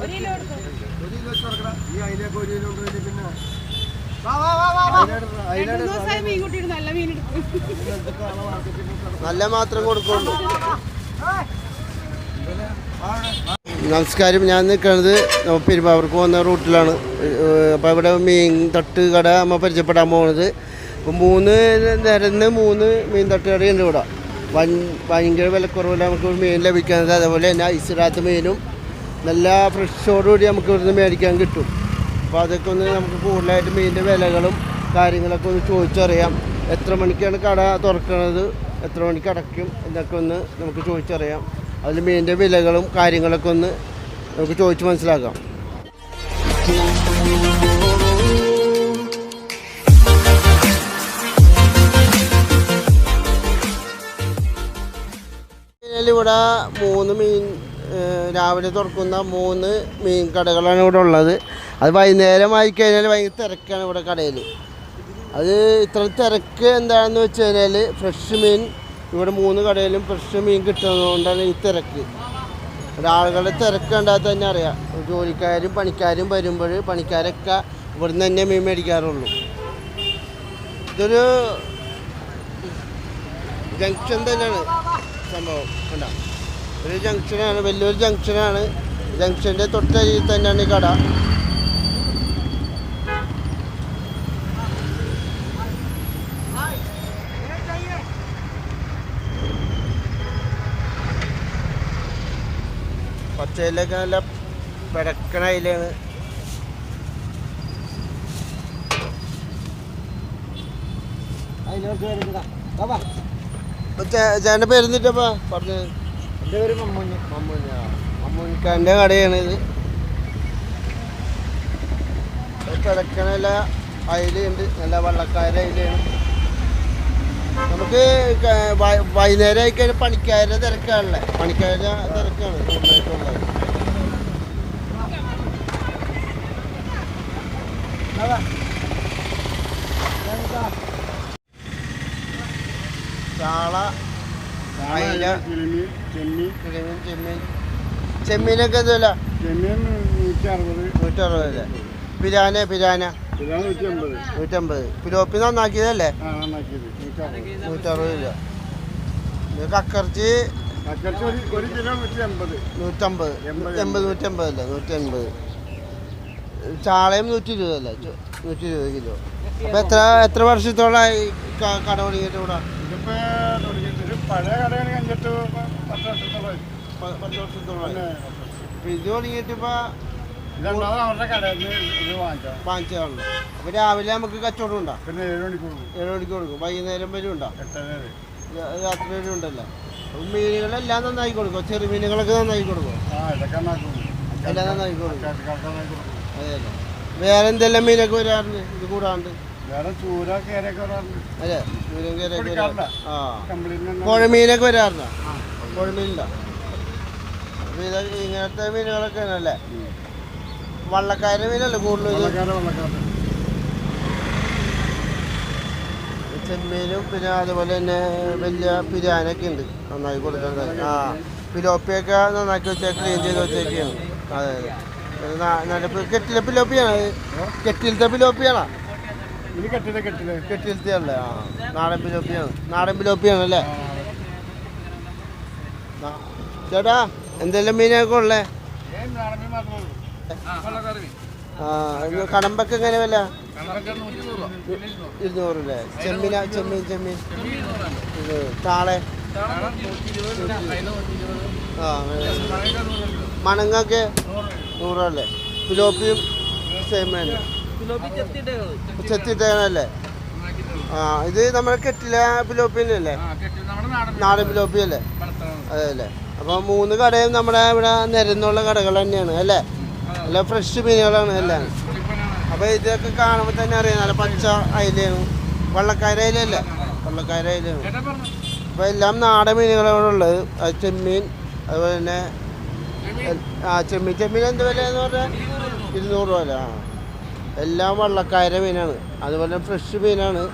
ഒരു കിലോ നല്ല മാത്രം കൊടുക്കുള്ളൂ നമസ്കാരം. ഞാൻ നിൽക്കുന്നത് പെരുമ്പാവൂർക്ക് പോകുന്ന റൂട്ടിലാണ്. അപ്പോൾ ഇവിടെ മീൻ തട്ട് കട നമ്മൾ പരിചയപ്പെടാൻ പോകുന്നത്. അപ്പം മൂന്ന് നിരന്ന് മൂന്ന് മീൻ തട്ട് കടയുണ്ട് ഇവിടെ. വൻ ഭയങ്കര വിലക്കുറവിൽ നമുക്ക് മീൻ ലഭിക്കുന്നത് അതേപോലെ തന്നെ ഐസിടാത്ത മീനും നല്ല ഫ്രഷോടുകൂടി നമുക്ക് ഇവിടുന്ന് മേടിക്കാൻ കിട്ടും. അപ്പോൾ അതൊക്കെ ഒന്ന് നമുക്ക് കൂടുതലായിട്ട് മീനിന്റെ വിലകളും കാര്യങ്ങളൊക്കെ ഒന്ന് ചോദിച്ചറിയാം. എത്ര മണിക്കാണ് കട തുറക്കുന്നത് എത്ര മണിക്ക് അടയ്ക്കും എന്നൊക്കെ ഒന്ന് നമുക്ക് ചോദിച്ചറിയാം. അതിൽ മീനിന്റെ വിലകളും കാര്യങ്ങളൊക്കെ ഒന്ന് നമുക്ക് ചോദിച്ച് മനസ്സിലാക്കാം. ഇവിടെ മൂന്ന് മീൻ രാവിലെ തുറക്കുന്ന മൂന്ന് മീൻ കടകളാണ് ഇവിടെ ഉള്ളത്. അത് വൈകുന്നേരം ആയി കഴിഞ്ഞാൽ ഭയങ്കര തിരക്കാണ് ഇവിടെ കടയിൽ അത് ഇത്ര തിരക്ക് എന്താണെന്ന് വെച്ച് കഴിഞ്ഞാൽ ഫ്രഷ് മീൻ ഇവിടെ മൂന്ന് കടയിലും ഫ്രഷ് മീൻ കിട്ടുന്നതുകൊണ്ടാണ് ഈ തിരക്ക്. ഒരാളുകളുടെ തിരക്ക് കണ്ടാൽ തന്നെ അറിയാം. ജോലിക്കാരും പണിക്കാരും വരുമ്പോൾ പണിക്കാരൊക്കെ ഇവിടുന്ന് തന്നെ മീൻ മേടിക്കാറുള്ളൂ. ഇതൊരു ജംഗ്ഷൻ തന്നെയാണ്. സംഭവം കണ്ട? ഒരു ജംഗ്ഷനാണ് വലിയൊരു ജംഗ്ഷനാണ്. ജംഗ്ഷന്റെ തൊട്ടരികിൽ തന്നെയാണ് ഈ കട. പച്ചയിലൊക്കെ നല്ല പിടക്കണ അതിലാണ് ചേട്ടന്റെ പേരെന്നിട്ടപ്പാ പറഞ്ഞു? എന്റെ പേര് മമ്മൂഞ്ഞ മമ്മൂഞ്ഞ മമ്മൂഞ്ഞിക്കാന്റെ കടയാണ് ഇത്. കിടക്കണല്ല അയിലുണ്ട് നല്ല വള്ളക്കാരുടെ അയിലാണ് നമുക്ക് വൈകുന്നേരം ആയി കഴിഞ്ഞാൽ പണിക്കാരുടെ തിരക്കാണല്ലേ? പണിക്കാരുടെ തിരക്കാണ് കൂടുതലായിട്ടുള്ളത്. ചാള അയില ചെമ്മീൻ ചെമ്മീൻ. കിഴങ്ങൻ ചെമ്മീൻ. ചെമ്മീനൊക്കെ ചെമ്മീൻ അറുപത് നൂറ്ററുപത് അല്ലേ? പിരാന പിരാന. നൂറ്റമ്പത്. പിലോപ്പി നന്നാക്കിയതല്ലേ? നൂറ്ററുപത്. രൂപ. കക്കർച്ചി നൂറ്റമ്പത്. എൺപത്. നൂറ്റമ്പത് അല്ലേ? നൂറ്റി എൺപത് ചാളയും നൂറ്റി ഇരുപത് അല്ലേ? നൂറ്റി ഇരുപത് കിലോ. അപ്പൊ എത്ര എത്ര വർഷത്തോളായി കട തുടങ്ങിയിട്ട് ഇവിടെ? പഴയ കടയാണ് അഞ്ചെട്ട് പത്ത് വർഷത്തോളം പത്ത് ഇത് തുടങ്ങിയിട്ട് ഇപ്പോൾ ഇതുണ്ടാവും അവരുടെ കടയിൽ നിന്ന് ഇത് വാങ്ങിക്കാം വാങ്ങിച്ചതാണല്ലോ. അപ്പോൾ രാവിലെ നമുക്ക് കച്ചവടം ഉണ്ടോ? പിന്നെ ഏഴ് മണിക്ക് കൊടുക്കും. ഏഴ് മണിക്ക് കൊടുക്കും. വൈകുന്നേരം വരെ ഉണ്ടോ? എട്ടര രാത്രി വരെ ഉണ്ടല്ലോ. മീനുകളെല്ലാം നന്നായി കൊടുക്കും ചെറു മീനുകളൊക്കെ നന്നായി കൊടുക്കും. എല്ലാം നന്നായി കൊടുക്കും. അത്യാവശ്യം നന്നായി കൊടുക്കും. അതെയല്ലേ വേറെ എന്തെല്ലാം മീനൊക്കെ വരാറുണ്ട്? ഇത് കൂടാണ്ട്. വേറെ ചൂര കയറിയൊക്കെ വരാറുണ്ട്. ആ. പുഴമീനൊക്കെ വരാറുണ്ടോ? പുഴമീനുണ്ടോ അപ്പോൾ ഇത് ഇങ്ങനത്തെ മീനുകളൊക്കെ ആണല്ലേ വള്ളക്കാരുടെ മീനല്ലേ കൂടുതലും വെള്ളക്കാരെ വെള്ളക്കാരെ ചെമ്മീനും പിന്നെ അതുപോലെ തന്നെ വലിയ പിരാനൊക്കെ ഉണ്ട്. നന്നായി കൊടുക്കുന്നത് ആ പിലോപ്പിയൊക്കെ നന്നാക്കി വെച്ചാൽ ക്ലീൻ ചെയ്ത് വെച്ചേക്കാണ്. അതെ അതെ. നല്ല കെട്ടിലെ പിലോപ്പിയാണ്? കെട്ടിലത്തെ പിലോപ്പിയാണോ? ഇത് കെട്ടിൽ കെട്ടിൽ കെട്ടിലത്തെ അല്ലേ ആ. നാടൻ പിലോപ്പിയാണ് നാടൻ പിലോപ്പിയാണ് അല്ലേ. ചേട്ടാ എന്തെല്ലാം മീനൊക്കെ ഉള്ളേ? ആ. കടമ്പൊക്കെ എങ്ങനെ വില? ഇരുന്നൂറ് അല്ലേ ചെമ്മീന? ചെമ്മീൻ ചെമ്മീൻ താളെ? ആ. മണങ്ങൊക്കെ? നൂറല്ലേ പിലോപ്പിയും സെയിം തന്നെ. ചെത്തിട്ടേണല്ലേ ആ ഇത് നമ്മുടെ കെട്ടില പിലോപ്പിന്റെ അല്ലേ നാടൻ പിലോപ്പി അല്ലേ അതെ അല്ലേ അപ്പോൾ മൂന്ന് കടയും നമ്മുടെ ഇവിടെ നിരന്നുള്ള കടകൾ തന്നെയാണ് അല്ലേ? നല്ല ഫ്രഷ് മീനുകളാണ് എല്ലാം. അപ്പോൾ ഇതൊക്കെ കാണുമ്പോൾ തന്നെ അറിയാം നല്ല പച്ച അയിലാണ് വള്ളക്കാര അയിലല്ലേ വള്ളക്കാര അയിലാണ് അപ്പോൾ എല്ലാം നാടൻ മീനുകളാണ് ഉള്ളത്. ചെമ്മീൻ അതുപോലെ തന്നെ ആ ചെമ്മീൻ ചെമ്മീൻ എന്ത് എന്ന് പറഞ്ഞാൽ ഇരുന്നൂറ് രൂപ. അല്ലേ ആ. എല്ലാം വള്ളക്കാര മീനാണ്. അതുപോലെ ഫ്രഷ് മീനാണ്.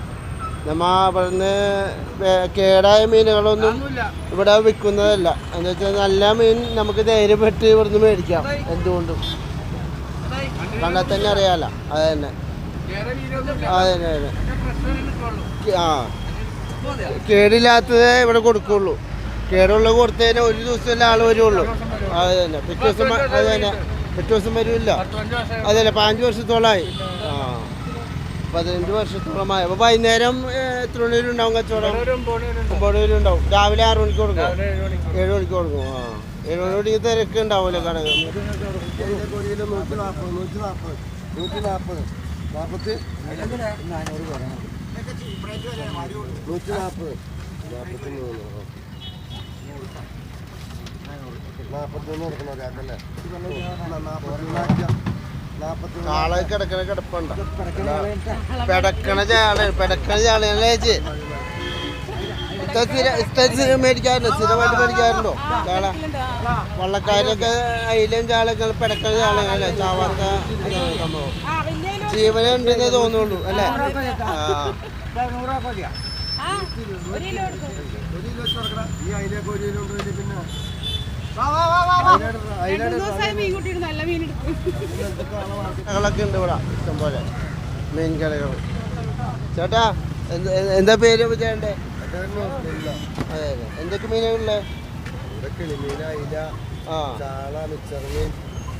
നമ്മ അവിടുന്ന് വേ- കേടായ മീനുകളൊന്നും ഇവിടെ വിൽക്കുന്നതല്ല. എന്ന് വെച്ചാൽ നല്ല മീൻ നമുക്ക് ധൈര്യപ്പെട്ട് ഇവിടുന്ന് മേടിക്കാം എന്തുകൊണ്ടും. കണ്ടാൽ തന്നെ അറിയാലോ. അത് തന്നെ. അതെ അത് ആ. കേടില്ലാത്തതേ ഇവിടെ കൊടുക്കുള്ളൂ. കേടുള്ള കൊടുത്തതിന് ഒരു ദിവസം ആൾ വരുള്ളൂ. അത് തന്നെ. പിറ്റേ ദിവസം അത് തന്നെ. പിറ്റേ ദിവസം വരില്ല അതല്ലേ പതിനഞ്ച് വർഷത്തോളമായി. ആ പതിനഞ്ച് വർഷത്തോളമായി. അപ്പോൾ വൈകുന്നേരം എത്ര മണി വരെ ഉണ്ടാവും കച്ചവടം ഒമ്പത് വരെ ഉണ്ടാവും. രാവിലെ ആറ് മണിക്ക് കൊടുക്കും? ഏഴ് മണിക്ക് കൊടുക്കും. ആ ഏഴ് മണി മണിക്ക് തിരക്ക് ഉണ്ടാവില്ല കടകൾ നൂറ്റി നാൽപ്പത് നൂറ്റി നാൽപ്പത് നൂറ്റി നാൽപ്പത് നാൽപ്പത്തി നൂറ്റി നാൽപ്പത് നാൽപ്പത്തി മൂന്ന് നാൽപ്പത്തി മൂന്ന് കൊടുക്കണം ഒരാൾക്കല്ലേ കാള കിടക്കണ കിടപ്പുണ്ട് പെടക്കണ ചാള പെടക്കണ ചാളയല്ലേ ചേച്ചി സ്ഥിര മേടിക്കാറുണ്ടോ? സ്ഥിരമായിട്ട് മേടിക്കാറുണ്ടോ? ചാള. വള്ളക്കാരൊക്കെ അയിലും ചാളൊക്കെ പെടക്കണ ചാളയല്ലേ ചാവാത്ത സംഭവം. ആ വലിയ ജീവനുണ്ടെന്നേ തോന്നുള്ളൂ അല്ലേ? ആ. ആ ഒരു കിലോ എടുക്കും. ഒരു കിലോ വെച്ച് കൊടുക്കണം ഈ അതിലേക്ക് ഒരു കിലോ ഉണ്ട് പിന്നെ കടകളൊക്കെ ഉണ്ട് ഇവിടെ ഇഷ്ടംപോലെ. മീൻ കടകൾ ചേട്ടാ എന്ത് എന്താ പേര് ചേട്ടന്റെ? അതെ അതെ. എന്തൊക്കെ മീനാ ഇവിടെ കിളിമീൻ അയില ആ. ചാള മിച്ചറമീൻ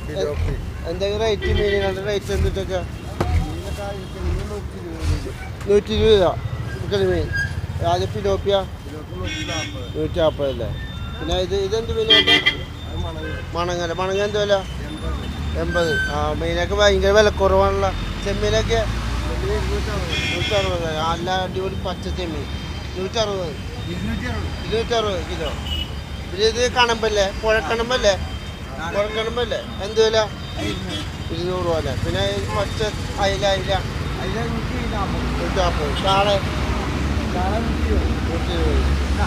പിലോപ്പി എന്തൊക്കെ റേറ്റ് മീനുകളുടെ റേറ്റ് എന്തിട്ടൊക്കെ? നൂറ്റി ഇരുപത് കിളിമീൻ ആദ്യം പിലോപ്പിയ കിലോക്ക് നൂറ്റി നാൽപ്പത് നൂറ്റി നാൽപ്പതല്ലേ പിന്നെ ഇത് ഇതെന്ത് മീനായിട്ട് മണങ്ങര മണങ്ങ എന്ത് വില? എൺപത്. ആ മീനൊക്കെ ഭയങ്കര വില വിലക്കുറവാണല്ലോ. ചെമ്മീനൊക്കെ നൂറ്ററുപത്. നല്ല അടിപൊളി പച്ച ചെമ്മീൻ. നൂറ്ററുപത്. ഇരുന്നൂറ്ററുപത് കിലോ. പിന്നെ ഇത് കണമ്പല്ലേ? പുഴക്കണമ്പല്ലേ? പുഴക്കണമ്പല്ലേ? എന്ത് വില? ഇരുന്നൂറ് പോലെ. പിന്നെ പച്ച അയില അയില. അയില നൂറ്റി നാൽപ്പത് നൂറ്റി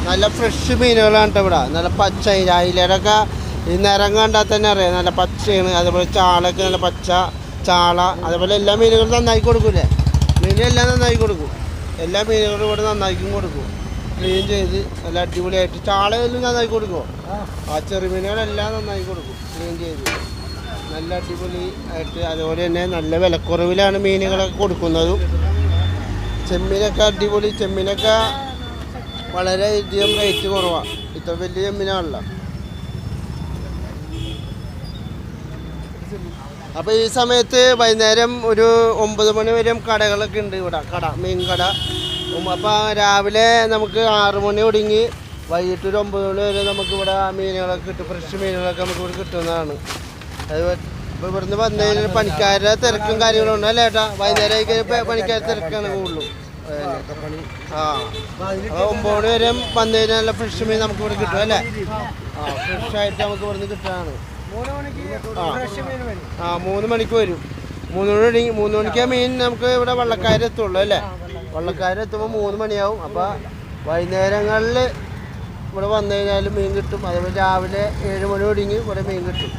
നല്ല ഫ്രഷ് മീനുകളാണ് ഇവിടെ. നല്ല പച്ച അയില അയിലയുടെയൊക്കെ ഈ നിറം കണ്ടാൽ തന്നെ അറിയാം? നല്ല പച്ചയാണ്. അതുപോലെ ചാളൊക്കെ നല്ല പച്ച ചാള അതുപോലെ എല്ലാ മീനുകളും നന്നായി കൊടുക്കൂലേ മീനെല്ലാം നന്നായി കൊടുക്കും. എല്ലാ മീനുകളും ഇവിടെ നന്നായിക്കും കൊടുക്കും. ക്ലീൻ ചെയ്ത് നല്ല അടിപൊളിയായിട്ട് ചാളയെല്ലാം നന്നായി കൊടുക്കുമോ ആ ചെറുമീനുകളെല്ലാം നന്നായി കൊടുക്കും. ക്ലീൻ ചെയ്ത്. നല്ല അടിപൊളി ആയിട്ട് അതുപോലെ തന്നെ നല്ല വിലക്കുറവിലാണ് മീനുകളൊക്കെ കൊടുക്കുന്നതും. ചെമ്മീനൊക്കെ അടിപൊളി ചെമ്മീനൊക്കെ വളരെ അധികം റേറ്റ് കുറവാണ് ഇത്ര വലിയ ചെമ്മീനാണല്ലോ. അപ്പോൾ ഈ സമയത്ത് വൈകുന്നേരം ഒരു ഒമ്പത് മണി വരെയും കടകളൊക്കെ ഉണ്ട് ഇവിടെ. കട മീൻ കട. അപ്പോൾ രാവിലെ നമുക്ക് ആറ് മണി ഒടുങ്ങി വൈകിട്ട് ഒരു ഒമ്പത് മണി വരെ നമുക്ക് ഇവിടെ മീനുകളൊക്കെ കിട്ടും. ഫ്രഷ് മീനുകളൊക്കെ നമുക്ക് ഇവിടെ കിട്ടുന്നതാണ്. അത് ഇപ്പോൾ ഇവിടുന്ന് വന്നതിന് പണിക്കാരുടെ തിരക്കും കാര്യങ്ങളും ഉണ്ട് അല്ലേ ഏട്ടാ? വൈകുന്നേരം ആയി പണിക്കാരുടെ തിരക്കാണ് കൂടുതലും. ആ. ഒമ്പത് വരെ വന്നു കഴിഞ്ഞാൽ നല്ല ഫ്രഷ് മീൻ നമുക്ക് ഇവിടെ കിട്ടും അല്ലേ? ആ ഫ്രഷ് ആയിട്ട് നമുക്ക് ഇവിടുന്ന് മണിക്ക് ആ. മൂന്ന് മണിക്ക് വരും. മൂന്ന് മണി മൂന്ന് മണിക്കാ മീൻ നമുക്ക് ഇവിടെ വള്ളക്കാരെത്തുള്ളൂ അല്ലേ? വള്ളക്കാരെത്തുമ്പോൾ മൂന്ന് മണിയാവും. അപ്പോൾ വൈകുന്നേരങ്ങളിൽ ഇവിടെ വന്നു കഴിഞ്ഞാൽ മീൻ കിട്ടും. അതേപോലെ രാവിലെ ഏഴ് മണി ഒടുങ്ങി ഇവിടെ മീൻ കിട്ടും.